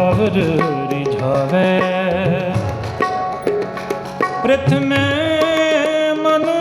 ਪਵਰ ਰਿਝਾਵੇ। ਪ੍ਰਥਮੇ ਮਨੁ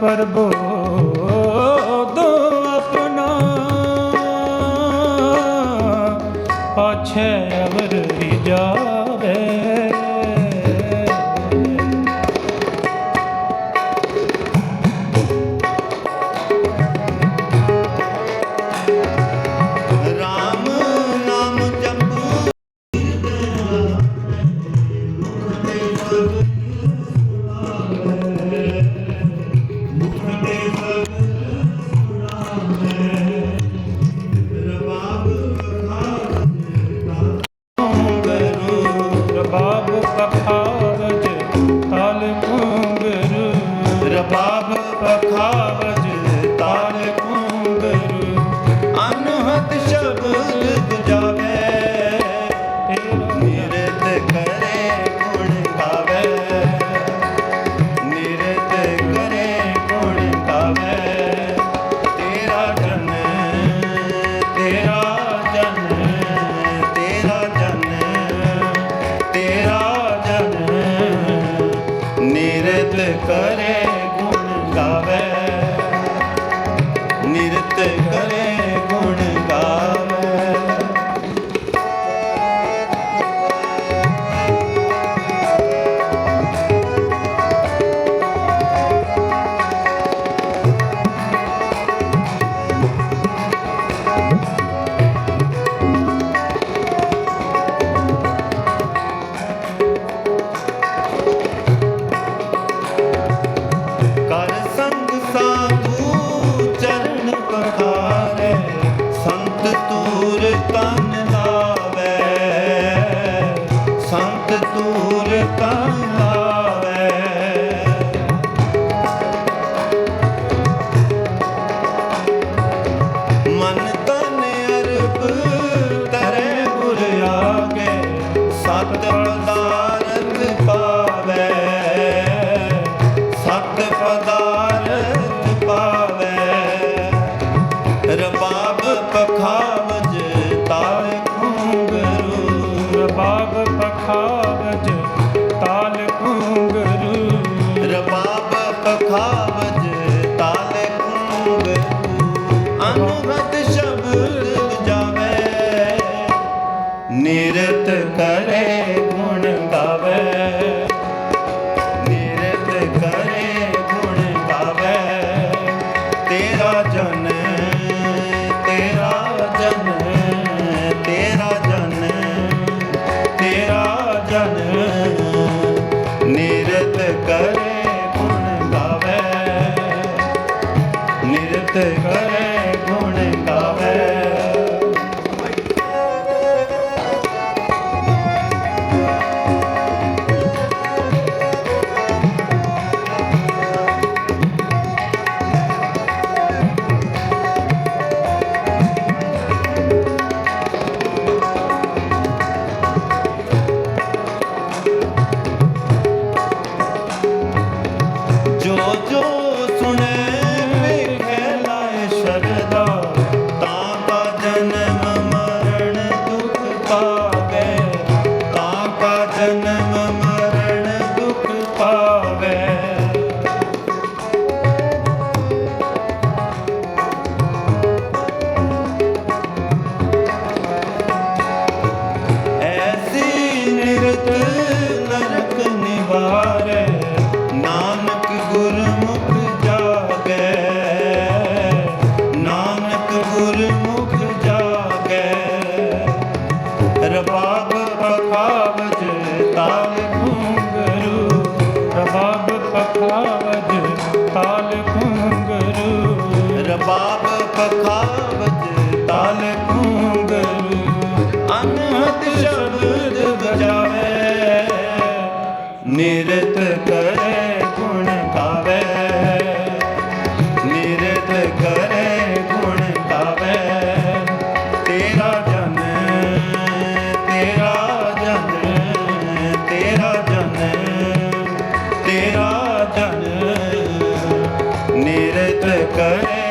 ਪਰਬੋ ਦੋ ਆਪਣਾ। ਪਾਛੇ ਅਵਰ ਅਟਲ ਜੋ ਸੁਣੇ ਨਿਰਤ ਕਰੈ ਗੁਣ ਗਾਵੇ ਨਿਰਤ ਗੁਣ ਗਾਵੇ ਜਨ, ਤੇਰਾ ਜਨ ਤੇਰਾ ਜਨ ਤੇਰਾ ਜਨ। ਨਿਰਤ ਕਰੈ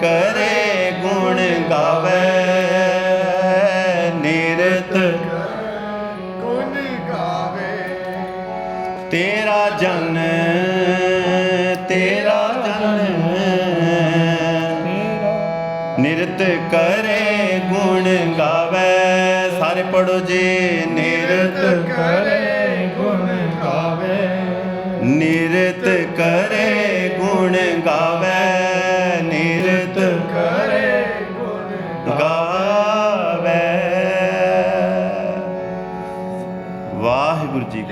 ਕਰੇ ਗੁਣ ਗਾਵੇ। ਨਿਰਤ ਗੁਣ ਗਾਵੇ। ਤੇਰਾ ਜਨ ਤੇਰਾ ਜਨ। ਨਿਰਤ ਕਰੇ ਗੁਣ ਗਾਵੇ। ਸਾਰੇ ਪੜੋ ਜੀ ਨਿਰਤ ਕਰੇ